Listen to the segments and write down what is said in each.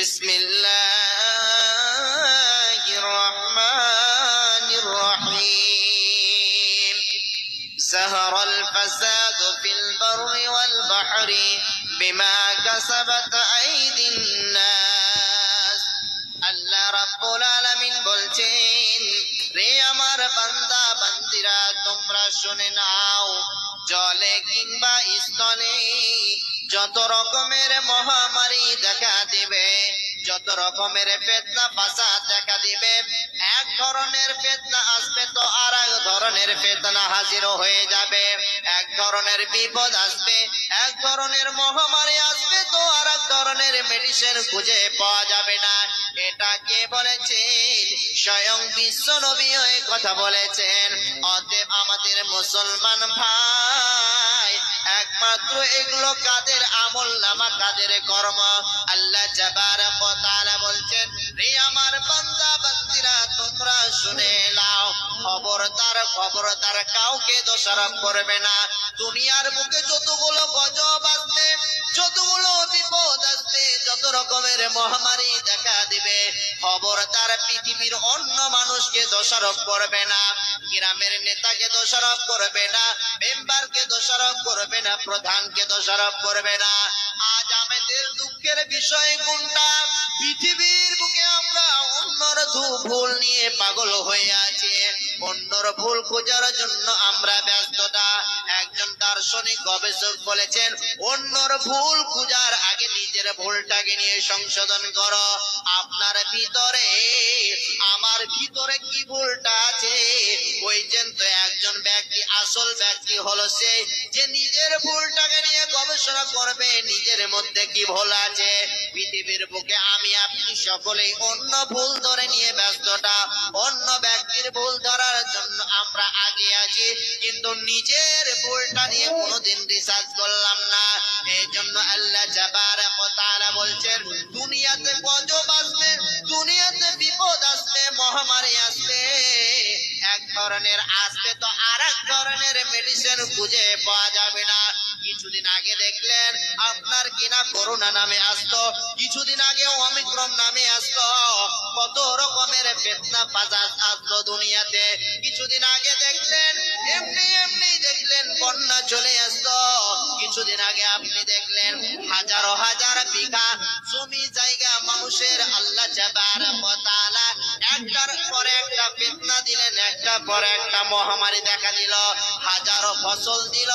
بسم الله الرحمن الرحيم سهر الفساد في البر والبحر بما كسبت أيدي الناس আল্লাহ রাব্বুল আলামিন বলছেন রে আমার বান্দা বান্দিরা তোমরা শুনে নাও জলে কিংবা স্থলে যত রকমের মহামারী দেখা দিবে, যত রকমের ফেতনা, ফাসাদ দেখা দিবে, এক ধরনের ফেতনা আসবে তো আর এক ধরনের ফেতনা হাজির হয়ে যাবে। এক ধরনের বিপদ আসবে, এক ধরনের মহামারী আসবে তো আর এক ধরনের মেডিসিন খুঁজে পাওয়া যাবে না। এটা কে বলেছেন? স্বয়ং বিশ্ব নবী কথা বলেছেন। অতএব আমাদের মুসলমান ভাই একমাত্র এগুলো কাদের আমল নামা, কাদের কর্ম? আল্লাহ জাবার তাআলা বলছেন রে আমার বান্দা, বান্দিরা, তোমরা শুনে নাও খবরদার খবরদার কাউকে দোষারোপ করবে না। দুনিয়ার বুকে যতগুলো গজব আসবে যতগুলো বিপদ রকমের মহামারী দেখা দিবে। খবরদার পৃথিবীর অন্য মানুষকে দোষারোপ করবে না, গ্রামের নেতাকে দোষারোপ করবে না, মেম্বারকে দোষারোপ করবে না, প্রধানকে দোষারোপ করবে না। আজ আমাদের দুঃখের বিষয় কোনটা? পৃথিবীর বুকে আমরা অন্যর ভুল নিয়ে পাগল হয়ে আছি। অন্যর ভুল খোঁজার জন্য আমরা ব্যস্ততা। একজন দার্শনিক গবেষক বলেছেন, অন্যর ভুল খোঁজার নিজের ভুলটাকে নিয়ে সংশোধন করো। আপনার ভিতরে, আমার ভিতরে কি ভুলটা আছে? ওই তো একজন ব্যক্তি, আসল ব্যক্তি হলো সে, যে নিজের ভুলটাকে নিয়ে গবেষণা করবে, নিজের মধ্যে কি ভুল আছে? পৃথিবীর বুকে আমি আপনি সকলেই অন্য ভুল ধরে নিয়ে ব্যস্ততা, অন্য ব্যক্তির ভুল ধরার জন্য আমরা আগে আছি, কিন্তু নিজের ভুলটা নিয়ে কোনোদিন রিসার্চ করলাম না। এই জন্য আল্লাহ বলছেন, দুনিয়াতে গজব আসবে, দুনিয়াতে বিপদ আসবে, মহামারী আসবে। এক ধরনের আসবে তো আর এক ধরনের মেডিসিন খুঁজে পাওয়া যাবে না। কিছুদিন আগে দেখলেন, আপনার কিনা করোনা নামে আসতো, কিছুদিন আগে অমিক্রম নামে আসতো। কত রকমের ফেতনা ফাসাদ আসলো দুনিয়াতে। কিছুদিন আগে দেখলেন, এমনি এমনি দেখলেন বন্যা চলে আসতো। কিছুদিন আগে আপনি দেখলেন হাজারো হাজার বিঘা জমি, জায়গা, মানুষের আল্লাহ একটার পর একটা ফিতনা দিলেন একটা পর একটা মহামারী দেখা দিল, হাজারো ফসল দিল।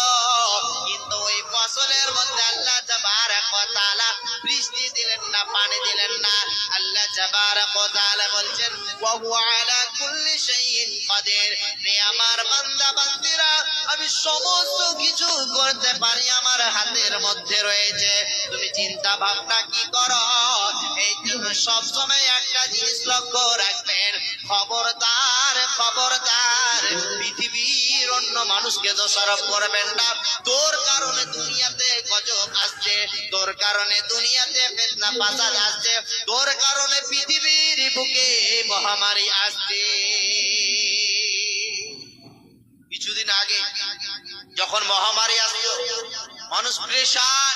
কিন্তু ওই ফসলের মধ্যে আল্লাহ তাআলা বৃষ্টি দিলেন না, পানি দিলেন না। আল্লাহ বলছেন আলা কুল্লি শাইইন কাদির রে আমার বান্দা বান্দিরা, আমি সমস্ত কিছু করতে পারি আমার হাতের মধ্যে রয়েছে। তুমি চিন্তা ভাবনা কি করো? এই জন্য সবসময় একটা জিনিস লক্ষ্য রাখবেন, খবরদার খবরদার। পৃথিবীর অন্য মানুষকে দোষারোপ করবেন না। তোর কারণে দুনিয়াতে গজব আসছে, তোর কারণে দুনিয়াতে বেদনা পাসাদ আসছে, তোর কারণে পৃথিবীর বুকে মহামারী আসছে কিছুদিন আগে যখন মহামারী আসলো, মানুষ প্রেশান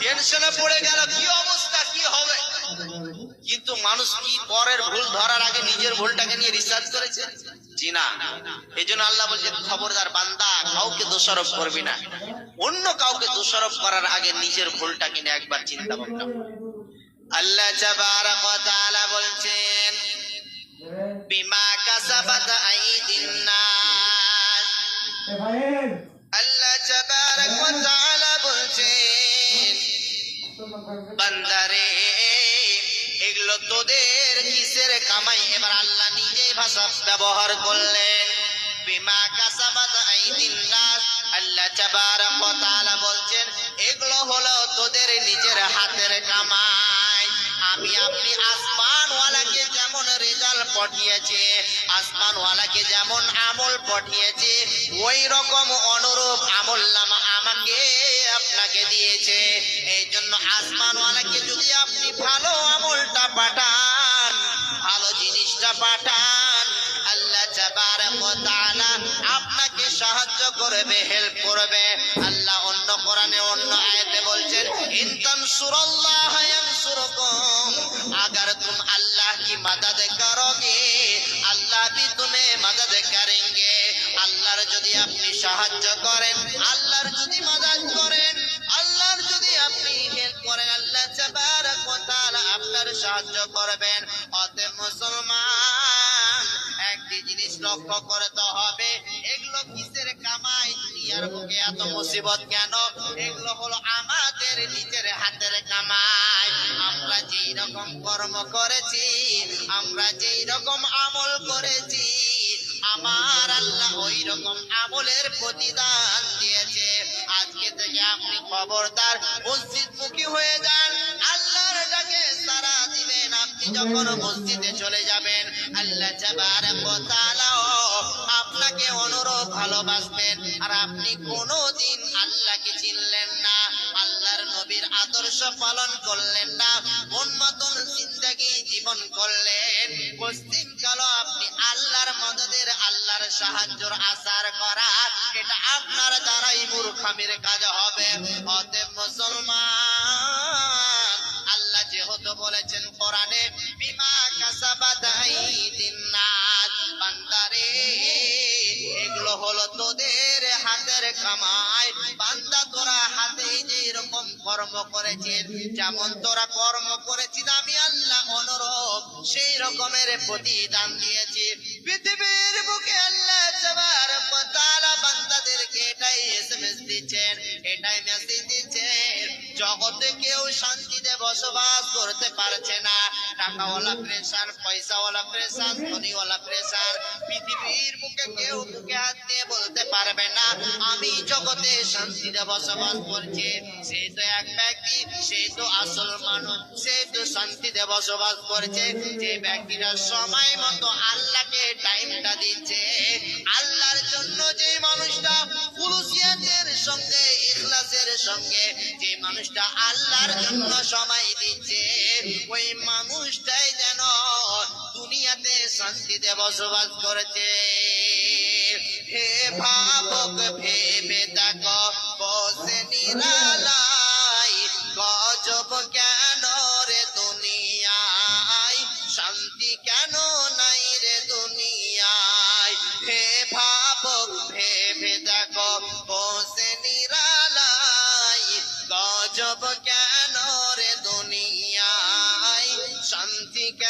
টেনশনে পড়ে গেল, কি অবস্থা, কি হবে? কিন্তু মানুষ কি পরের ভুল ধরার আগে নিজের ভুলটাকে নিয়ে রিসার্চ করেছে? জি না। এই জন্য আল্লাহ বলছে, খবরদার বান্দা, কাউকে দোষারোপ করবি না। অন্য কাউকে দোষারোপ করার আগে নিজের ভুলটাকে নিয়ে একবার চিন্তা ভাবনা আল্লাহ তাবারাক ওয়া তাআলা বলছেন, বিমা কাসাবাত আইদিন আল্লাহ ব্যবহার করলেন। বিমা আল্লাহ বলছেন, এগুলো হলো তোদের নিজের হাতের কামাই। আমি আপনি আসমানওয়ালাকে যেমন রেজাল্ট পাঠিয়েছে আসমানওয়ালাকে যেমন আমল পাঠিয়েছে, ওই রকম অনুরূপ আমল নামা আমাকে আপনাকে দিয়েছে। এই জন্য আসমানওয়ালাকে যদি আপনি ভালো আমলটা পাঠান, ভালো জিনিসটা পাঠান, আল্লাহ আপনাকে সাহায্য করবে, হেল্প করবে। আল্লাহ অন্য কোরআনে অন্য আয়তে বলছেন ইনতান সুরল্লাহ সুরকম আগার তুম আল্লাহ কি মাদাদ করোগে? আল্লাহ ভি তুমি মাদাদ করেঙ্গে। আল্লাহর যদি আপনি সাহায্য করেন, আল্লাহর যদি মদদ করেন, আল্লাহর যদি আপনি হেল্প করেন, আল্লাহ আপনার সাহায্য করবেন। অতএব মুসলমান, একটি জিনিস লক্ষ্য করতে হবে, এগুলো কিসের কামাই? দুনিয়ার এত মুসিবত কেন? এগুলো হলো আমাদের নিজের হাতের কামাই। আমরা যেই রকম কর্ম করেছি, আমরা যেই রকম আমল করেছি আমার আল্লাহ ওই রকম আমলের প্রতিদান দিয়েছে। আজকে থেকে আপনি খবরদার মসজিদ মুখী হয়ে যান। আল্লাহর ডাকে সারা দিবেন। আপনি যখন মসজিদে চলে যাবেন, আল্লাহ তাআলা আপনাকে অনুরোধ ভালোবাসবেন। আর আপনি কোনোদিন আল্লাহকে চিনলেন না, আল্লাহর নবীর আদর্শ পালন করলেন না মন মতন জিন্দগি জীবন করলেন। পশ্চিম আল্লাহর সাহায্যর আশার করা, এটা আপনার দ্বারাই মূর্খামির কাজ হবে। অতএব মুসলমান, আল্লাহ যেহেতু বলেছেন কোরআনে, বিমা কাসাবাত আইদিন নাস, বান্দারে, এগুলো হলো তোদের হাতের কামাই। বান্দা তোরা হাতে যে এরকম কর্ম করেছিস যেমন তোরা কর্ম করেছিস, আমি আল্লাহ অনুরূপ সেই রকমের প্রতিদান দিয়েছি। পৃথিবীর বুকে আল্লাহ সবার বান্দাদেরকে এটাই এসএমএস দিচ্ছেন এটাই মেসেজ দিচ্ছেন। জগতে কেউ শান্তিতে বসবাস করতে পারছে না। টাকাওয়ালা প্রেশার পয়সাওয়ালা প্রেশার ধনীওয়ালা প্রেশার পৃথিবীর মুখে কেউ মুখে হাত দিয়ে বলতে পারবে না, আমি জগতে শান্তিতে বসবাস করছি। সে তো এক ব্যক্তি, সে তো আসল মানুষ, সে তো শান্তিতে বসবাস করছে। যে ব্যক্তিরা সময় মতো আল্লাহকে টাইমটা দিচ্ছে, আল্লাহর জন্য যে মানুষটা ফুলুসিয়াতের সঙ্গে ইখলাসের সঙ্গে, যে মানুষটা আল্লাহর জন্য সময় দিচ্ছে, ওই মানুষটাই যেন দুনিয়াতে শান্তিতে বসবাস করেছে। হে ভাবক, ভেবে দেখো, বসে নিরালাই গজব কেন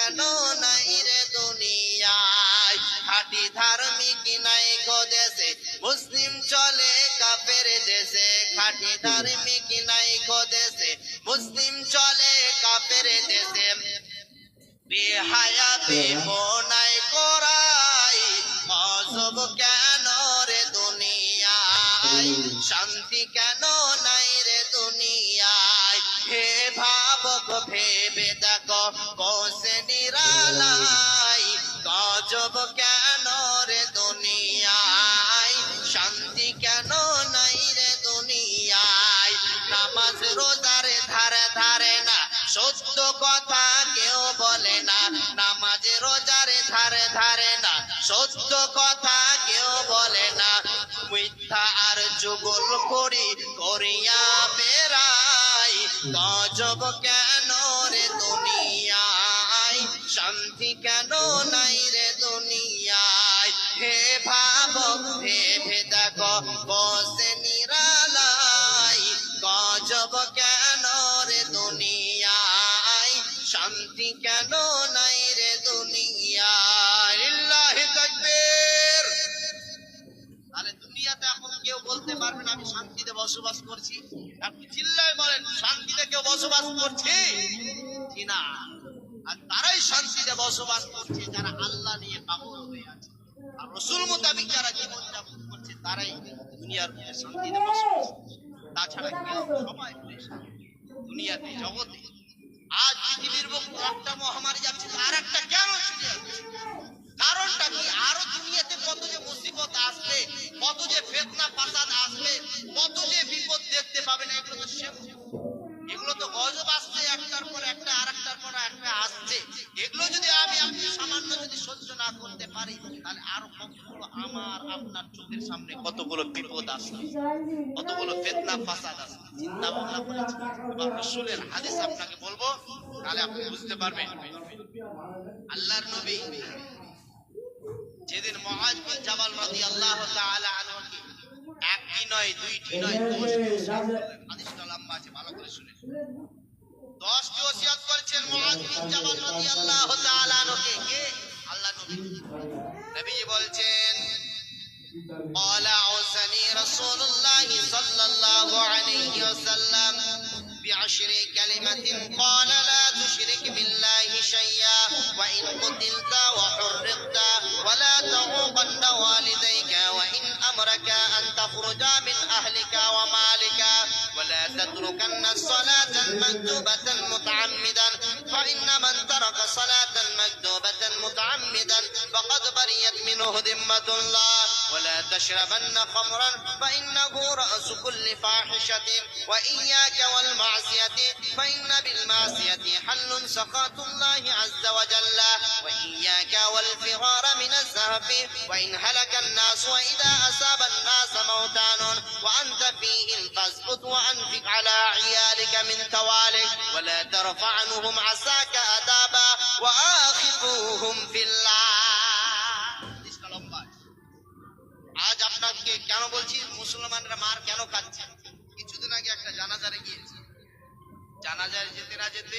কেন নাই রে দুনিয়ায়? খাটি ধার্মিক নাই গো দেশে, মুসলিম চলে কাপের দেশে। খাটি ধার্মিক নাই গো দেশে, মুসলিম চলে কাপের দেশে। বেহায়াতে মনাই করাই অসব কেন রে দুনিয়ায়? শান্তি কেন নাই রে দুনিয়ায়? হে ভাবক, ভেবে দেখো গজব কেন রে দুনিয়ায়? শান্তি কেন নাই রে দুনিয়ায়? নামাজ রোজার ধারে ধারে না, সত্য কথা কেউ বলে না। নামাজ রোজার ধারে ধারে না, সত্য কথা কেউ বলে না। মিথ্যা আর যুগল করি করিয়া বেড়াই, গজব কেন রে দুনিয়ায়? শান্তি কেন নাই করছি। আপনি চিল্লায় বলেন, শান্তিতে কেউ বসবাস করছে? জি না। আর তারাই শান্তিতে বসবাস করছে, যারা আল্লাহ নিয়ে পাগল হয়ে আছে। আর রসুল মোতাবিক যারা জীবন যাপন করছে, তারাই দুনিয়ার মধ্যে শান্তিতে বসবাস তাছাড়া কেউ সবাই। দুনিয়াতে, জগতে। আজ পৃথিবীর বুক একটা মহামারী যাচ্ছে, আর একটা কেন ছুটে যাচ্ছে কারণটা কি? আরও দুনিয়াতে কত যে মুসিবত আসবে, কত যে ফেতনা ফাসাদ আসবে, কত যে বিপদ দেখতে পাবেন, এগুলো তো সে এগুলো তো গজব আসছে, একটার পর একটা আর একটার পর একটা আসছে। এগুলো যদি আমি আপনি সামান্য যদি সহ্য না করতে পারি, তাহলে আরও কতগুলো আমার আপনার চোখের সামনে কতগুলো বিপদ আসে কতগুলো ফেতনা ফাসাদ আসবে। চিন্তা ভাবনা করেছি এবার রসুলের হাদিস আপনাকে বলব, তাহলে আপনি বুঝতে পারবেন। আল্লাহর নবী যেদিন মহাজ বিন জাবাল রাদিয়াল্লাহু তাআলা আনহুকে একটি নয় দুইটি নয় দশটি হাদিসটা লম্বা আছে ভালো করে শুনে দশটি ওসিয়ত করেছেন মহাজ বিন জাবাল রাদিয়াল্লাহু তাআলা আনহুকে কে আল্লাহ নবী নবীজি বলছেন قال أوصني رسول الله صلى الله عليه وسلم بعشر كلمة قال لا تشرك بالله شيئا وإن قتلت وحرقت تخرج من أهلك ومالك. ولا تتركن الصلاة المكتوبة متعمدا. فإن من ترك صلاة مكتوبة متعمدا فقد بريت منه ذمة الله. ولا تشربن خمرا فإنه رأس كل فاحشة. وإياك والمعصية فإن بالمعصية حل سخط الله عز وجل. وإياك والفرار من الزهف وإن هلك الناس وإذا أصاب الناس موتان. وأنت فيهم فاثبت وأنفق على عيالك من توالك ولا ترفع عنهم عساك أدابا وآخذوهم في الله. আজ আপনাকে কেন বলছি? মুসলমানরা মার কেন খাচ্ছে? কিছুদিন আগে একটা জানাজারে গিয়েছে। জানাজারে যেতে না যেতে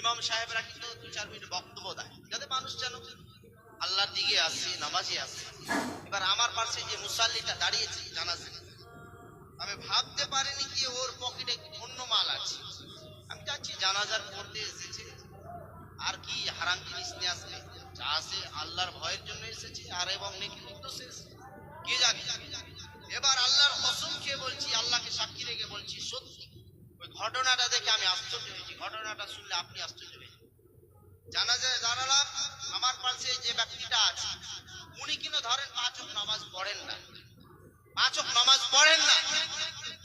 ইমাম সাহেবরা কিন্তু দু চার মিনিট বক্তব্য দেয়। যাতে মানুষ যেন আল্লাহর দিকে আসছে নামাজে আসছে এবার আমার পাশে যে মুসাল্লিটা দাঁড়িয়েছে জানাজে আমি ভাবতে পারিনি কি ওর পকেটে অন্য মাল আছে। আমি চাচ্ছি জানাজার পড়তে এসেছে। আর কি হারাম জিনিস নিয়ে আসলে যা আসে আল্লাহর ভয়ের জন্য এসেছে, আর এবং নেকি মুক্ত শেষ কে জানে? এবার আল্লাহর কসম খেয়ে বলছি, আল্লাহকে সাক্ষী রেখে বলছি, সত্যি, ওই ঘটনাটা দেখে আমি আশ্চর্য হয়েছি। ঘটনাটা শুনলে আপনি আশ্চর্য হয়ে যাবেন। জানা যায় দাঁড়ালাম, আমার পাশে যে ব্যক্তিটা আছে, উনি কিন্তু ধরেন পাঁচক নামাজ পড়েন না। পাঁচক নামাজ পড়েন না।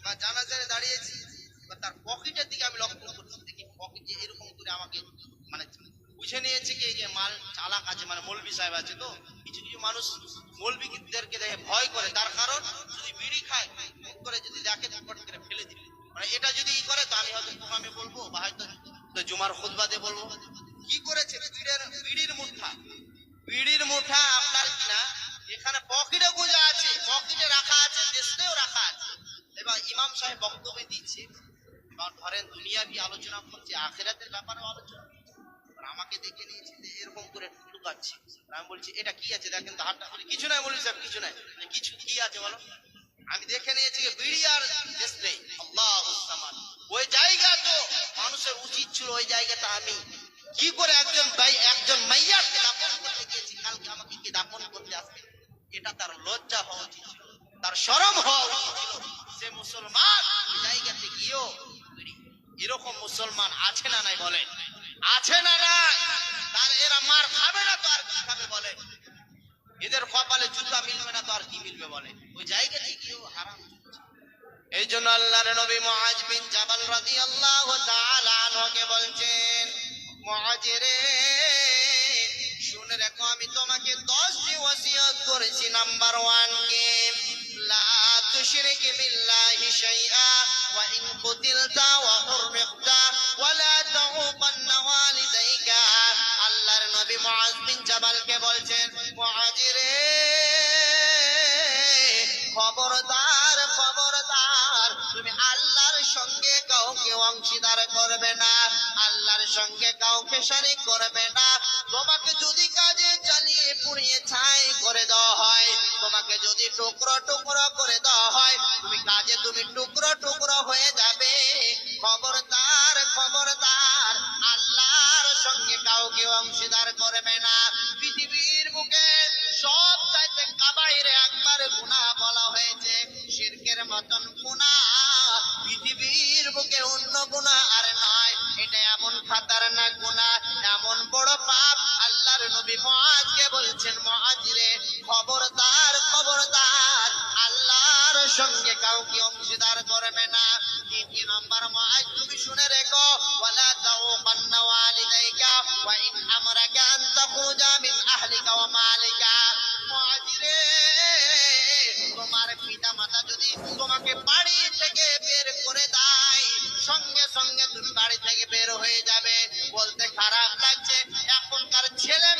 বা জানাজারে দাঁড়িয়েছি এবার তার পকেটের দিকে আমি লক্ষ্য করছি দেখি পকেটে এরকম করে আমাকে মানে বুঝে নিয়েছে কি, এই যে মাল চালাক আছে মানে মৌলবি সাহেব আছে তো মানুষ মৌলবিদেরকে দেখে ভয় করে, তার কারণ যদি বিড়ি খায়, মুখ করে যদি দেখে করে ফেলে দিবে। মানে এটা যদি ই করে, তো আমি হয়তো আমি বলব বা হয়তো জুমার খুদবাতে বলব। কি করেছে? বিড়ির বিড়ির মুঠা। বিড়ির মুঠা আপনার কিনা? এখানে পকেটে গোজা আছে, পকেটে রাখা আছে, দেশেও রাখা আছে। এবার ইমাম সাহেব বক্তব্য দিচ্ছে, এবার ধরেন দুনিয়াবি আলোচনা করছে, আখেরাতের ব্যাপারেও আলোচনা আমাকে দেখে নিয়েছে যে এরকম করে লুকাচ্ছে। আর আমি বলছি, এটা কি আছে? দেখেন তো হাতটা করে কিছু নাই বলি সাহেব, কিছু নাই। কিছু কি আছে বলো? আমি দেখে নিয়েছি বিড়ি আর নেই আল্লাহ ওই জায়গা তো মানুষের উচিত ছিল, ওই জায়গাটা আমি। কি করে একজন ভাই, একজন মাইয়াকে দাপন করতে গিয়েছি? কালকে আমাকে কি দাপন করতে আসবে? এটা তার লজ্জা হওয়া উচিত ছিল, তার শরম হওয়া উচিত ছিল। সে মুসলমান, ওই জায়গাতে গিয়েও এরকম মুসলমান আছে না নাই বলেন? আছে না নাই। এরা মার খাবে না তো আর কি খাবে বলে? এদের কপালে জুতা মিলবে না তো আর কি মিলবে বলে? ওই জায়গাতে গিয়েও হারাম? এই জন্য আল্লাহর নবী মুআজ বিন জাবাল রাদিয়াল্লাহু তাআলা আনহুকে বলছেন, মুআজ রে, শুনে রাখো, আমি তোমাকে 10টি ওসিয়ত করেছি। নাম্বার 1 কে? লা তুশরিক বিল্লাহি শাইআ, ওয়া ইন কুতিলতা ওয়া আল্লাহর নবী মুআজ বিন জাবালকে বলছেন, মুআজ রে, খবরদার খবরদার, তুমি আল্লাহর সঙ্গে কাউকে অংশীদার করবে না, আল্লাহর সঙ্গে কাউকে শরিক করবে না। তোমাকে যদি কাজে চালিয়ে পুড়িয়ে ছাই করে দেওয়া হয়, তোমাকে যদি টুকরো টুকরো করে দেওয়া হয়, তুমি কাজে তুমি টুকরো টুকরো হয়ে যাবে। খবরদার খবরদার সঙ্গে কাউকে অংশীদার করবে না। পৃথিবীর বুকে সব চাইতে কাবাইরে একবার গুনাহ বলা হয়েছে, শিরকের মতন গুনাহ। পৃথিবীর বুকে অন্য গুণা আর নয়, এটা এমন খাতারনাক গুণা এমন বড় পাপ। আল্লাহর নবী মুআজকে বলছেন মুআজ রে খবরদার খবরদার। আল্লাহর সঙ্গে কাউকে অংশীদার করবে না। وإن أمرك أن تخرج من أهلك ومالك مهاجرين তোমার পিতা মাতা যদি তোমাকে বাড়ি থেকে বের করে দেয়, সঙ্গে সঙ্গে তুমি বাড়ি থেকে বের হয়ে যাবে। বলতে খারাপ লাগছে, এখনকার ছেলে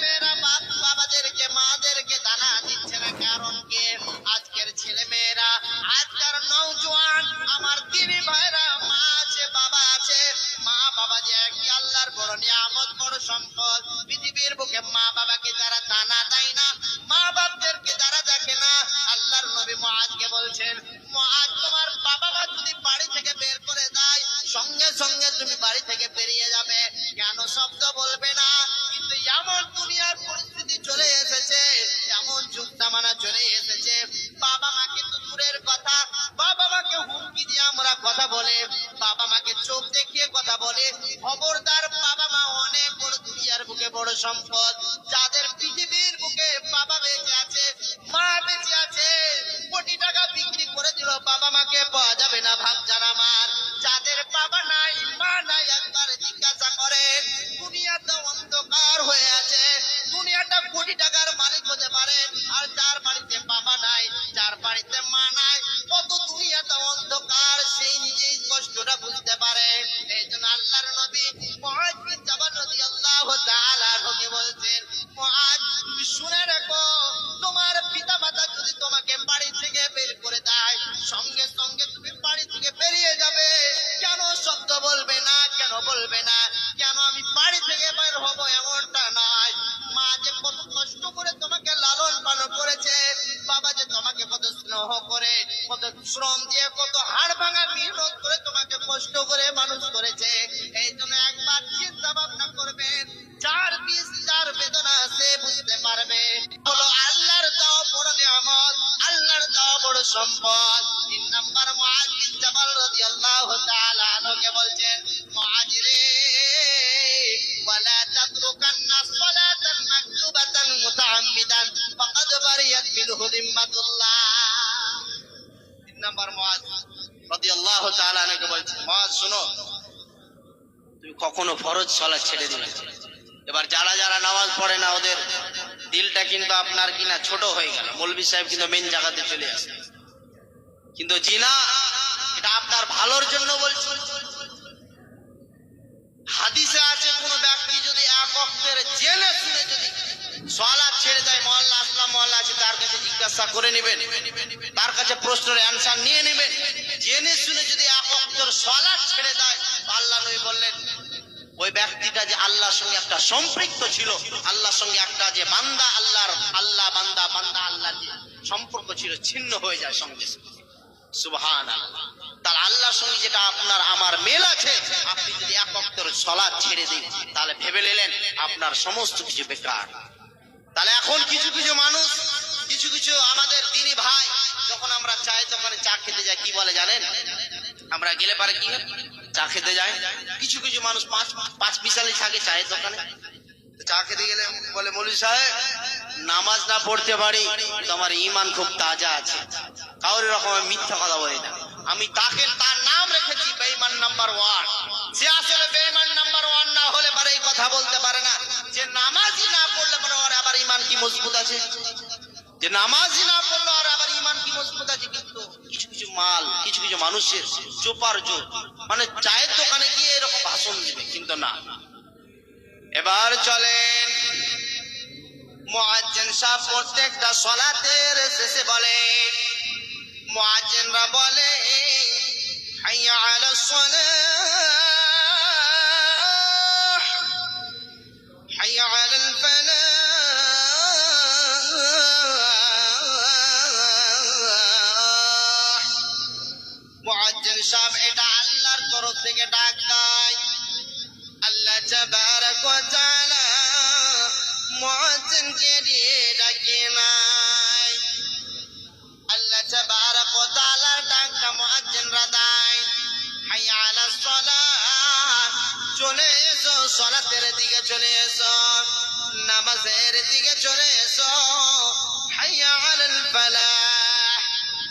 কখনো ফরজ সলাৎ ছেড়ে দিবে এবার যারা যারা নামাজ পড়ে না, ওদের দিলটা কিন্তু আপনার কিনা ছোট হয়ে গেল। মৌলবী সাহেব কিন্তু মেন জায়গাতে চলে আসে। কিন্তু জিনা, এটা আপনার ভালোর জন্য বলছি। হাদিসে আছে, কোন ব্যক্তি যদি এক অক্ষের জেনে শুনে যদি সলাৎ ছেড়ে দেয়, মহল্লা আসলাম, মহল্লা আছে, তার কাছে জিজ্ঞাসা করে নেবেন। তার কাছে প্রশ্নের অ্যান্সার নিয়ে নেবেন। জেনে শুনে যদি এক অক্ষর সলাৎ ছেড়ে দেয় আল্লাহ নবী বললেন ওই ব্যক্তিটা যে আল্লাহর সঙ্গে একটা সম্পৃক্ত ছিল, আল্লাহর সঙ্গে একটা যে বান্দা, আল্লাহর আল্লাহ বান্দা বান্দা আল্লাহ সম্পর্ক ছিল, ছিন্ন হয়ে যায় সঙ্গে সুবহান তার আল্লাহর সঙ্গে যেটা আপনার, আমার মেল আছে, আপনি যদি এক অক্ষর সলাৎ ছেড়ে দিন, তাহলে ভেবে নিলেন আপনার সমস্ত কিছু বেকার। তাহলে এখন কিছু কিছু মানুষ, কিছু কিছু আমাদের দিনী ভাই, যখন আমরা চাই তখন চা খেতে যাই, কি বলে জানেন? আমরা গেলে পারে কি হয়? চা খেতে যাই কিছু কিছু মানুষ পাঁচ পাঁচ পিসালি থাকে চায়ের দোকানে। চা খেতে গেলে বলে, মৌলী সাহেব, নামাজ না পড়তে পারি, কিন্তু আমার ইমান খুব তাজা আছে। কাউরি রকমের মিথ্যা কথা বলি না। আমি তাকে তার নাম রেখেছি বেইমান নাম্বার ওয়ান। সে আসলে বেইমান নাম্বার ওয়ান না হলে পারে এই কথা বলতে পারে না। যে নামাজই না পড়লে পরে আবার ইমান কি মজবুত আছে? যে নামাজই না পড়ল আর আবার ইমান কি মজবুত আছে? কিছু মাল, কিছু কিছু মানুষের চোপার জোর। মানে চায়ের দোকানে গিয়ে এরকম ভাষণ দিবে, কিন্তু না। এবার চলেন। মুয়াজ্জিন সাহ প্রত্যেকটা সলাতের শেষে বলে, মুয়াজ্জিনরা বলে, হাইয়া আলাস সালাহ চলে এসো চলে এসো দিকে চলে এসো।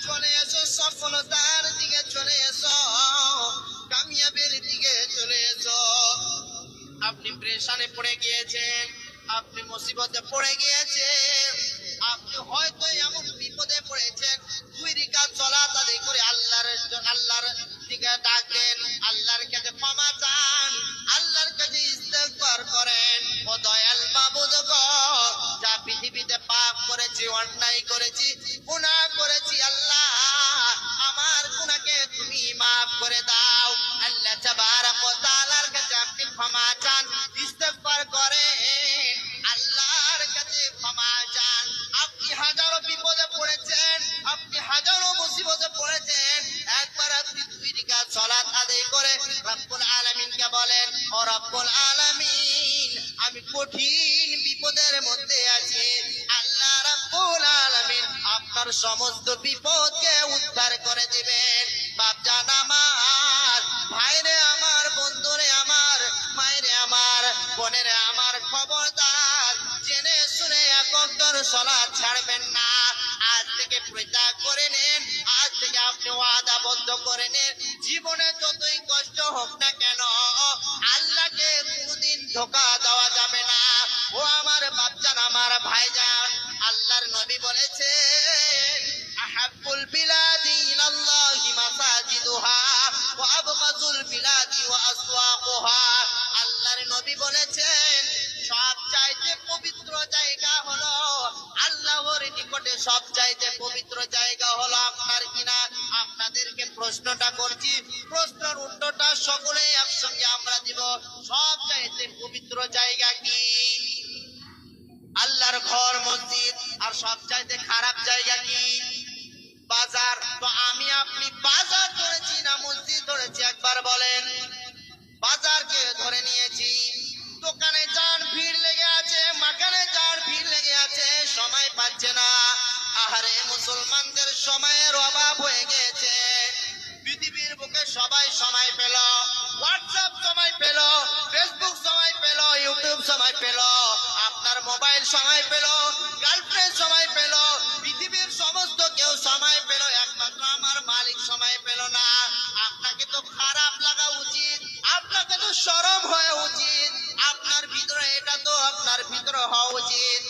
চলে এসো দিকে চলে এসো, কামিয়াবের দিকে চলে এসো। আপনি প্রেশানে পড়ে গিয়েছেন, আপনি মুসিবতে পড়ে গিয়েছেন, আপনি হয়তো করেছি অন্যায় করেছি গুণা করেছি আল্লাহ আমার গুণাকে তুমি মাফ করে দাও। প্রশ্নটা করছি মোবাইল সময় পেল গার্লফ্রেন্ড সময় পেল, পৃথিবীর সমস্ত কেউ সময় পেল, একমাত্র আমার মালিক সময় পেল না। আপনাকে তো খারাপ লাগা উচিত, আপনাকে তো সরম হওয়া উচিত, আপনার ভিতরে এটা তো আপনার ভিতরে হওয়া উচিত।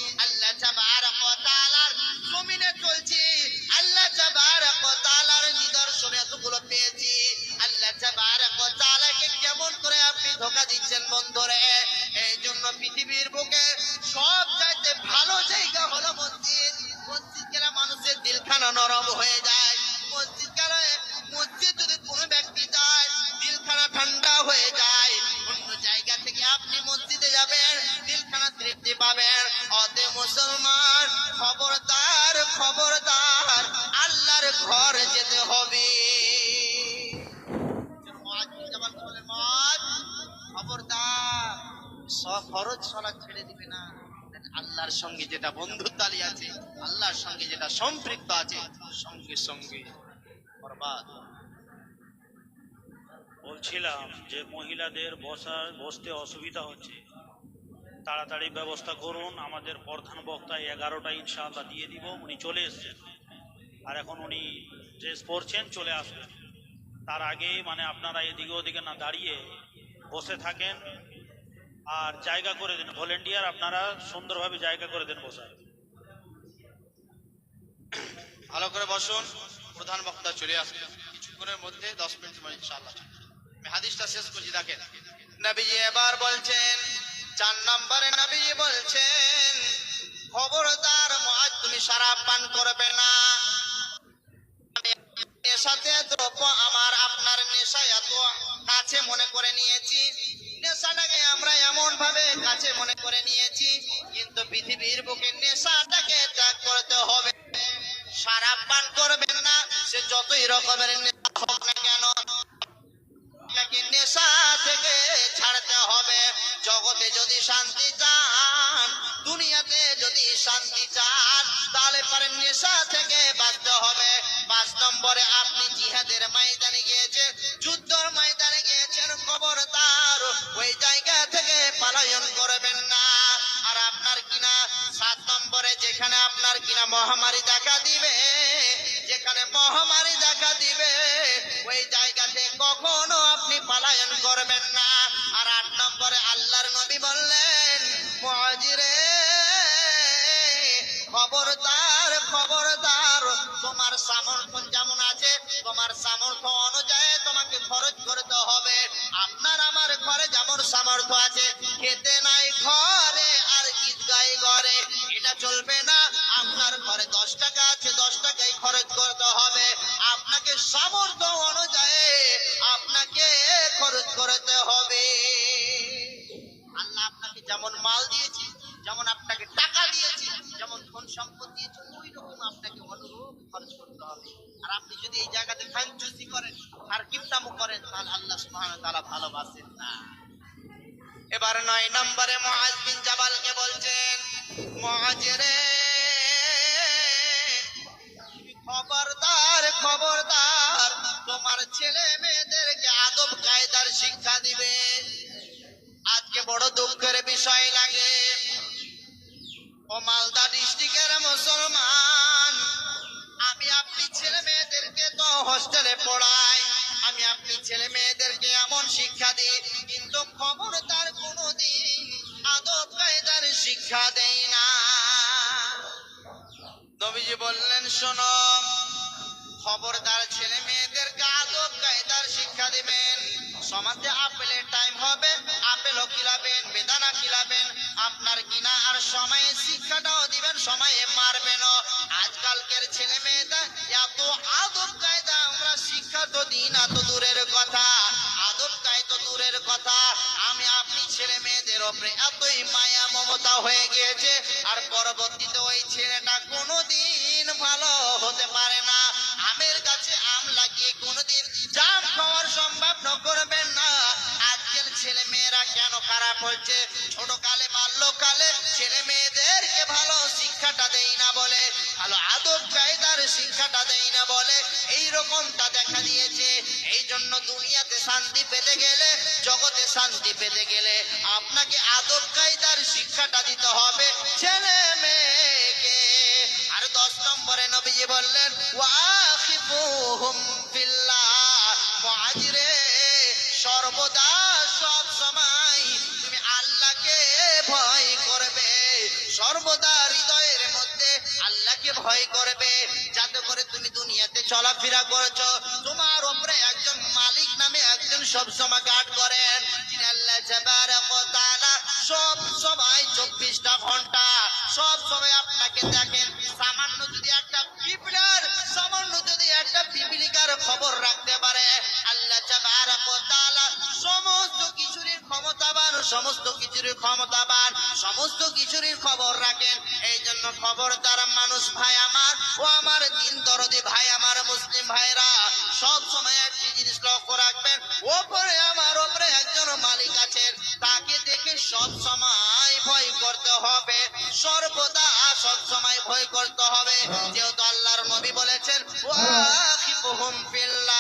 ছেড়ে দিবে না। আল্লাহর সঙ্গে যেটা বন্ধুত্বালি আছে, আল্লাহর সঙ্গে যেটা সম্পৃক্ত আছে, সঙ্গে সঙ্গে বলছিলাম যে মহিলাদের বসার, বসতে অসুবিধা হচ্ছে। তাড়াতাড়ি ব্যবস্থা করুন, আমাদের প্রধান বক্তা এগারোটা ইনশাআল্লাহ দিয়ে দিব, উনি চলে এসছেন। আর এখন উনি ড্রেস পরছেন, চলে আসবেন। তার আগে মানে আপনারা এদিকে ওদিকে না দাঁড়িয়ে বসে থাকেন আর জায়গা করে দিন। ভলেন্টিয়ার আপনারা সুন্দরভাবে জায়গা করে দিন বসে ভালো করে বসুন, প্রধান বক্তা চলে আসবে। কিছুক্ষণের মধ্যে দশ মিনিট পর ইনশাল্লাহ হাদিসটা শেষ করছি, দেখেন। নবী এবার বলছেন, চার নম্বরে নবী বলছেন, খবরদার মহাজ তুমি সারা পান করবে না। করবেন না নয় নম্বরে মহাজ বিন জাবালকে বলছেন মুআজ ওপরে এতই মায়া, মমতা হয়ে গিয়েছে। আর পরবর্তীতে ওই ছেলেটা কোনোদিন ভালো হতে পারে না। আমের গাছে আম লাগিয়ে কোনোদিন জাম খাওয়ার সম্ভব ন করবেন না। আজকের ছেলে মেয়েরা কেন খারাপ হচ্ছে? ছোট কালে বাল্যকালে ছেলে মেয়েদেরকে ভালো শিক্ষাটা দেই না বলে, ভালো আদব কায়দার শিক্ষাটা দেই না বলে এই রকমটা দেখা দিয়েছে। এই জন্য দুনিয়াতে শান্তি পেতে গেলে, জগতে শান্তি পেতে গেলে আপনাকে আদব কায়দার শিক্ষাটা দিতে হবে ছেলে মেয়েকে। আর দশ নম্বরে নবীজি বললেন সর্বদা তুমি আল্লাহকে ভয় করবে, সর্বদা হৃদয়ের মধ্যে ভয় করবে। যাতে করে তুমি দুনিয়াতে চলাফেরা করেছ সব সময় গার্ড করেন। সব সময় চব্বিশটা ঘণ্টা। সব সময় আপনাকে দেখেন, সামান্য যদি একটা পিপলার সামান্য যদি একটা পিপিলিকার খবর রাখতে পারে, আল্লাহ সমস্ত কিছুরই ক্ষমতাবান, সমস্ত কিছুরই ক্ষমতাবান, সমস্ত কিছুরই খবর রাখেন। এই জন্য খবর খবরদার মানুষ ভাই আমার, ও আমার হবে। সর্বদা সব সময় ভয় করতে হবে। যেহেতু আল্লাহর নবী বলেছেন ওয়াখিফুহুম ফিল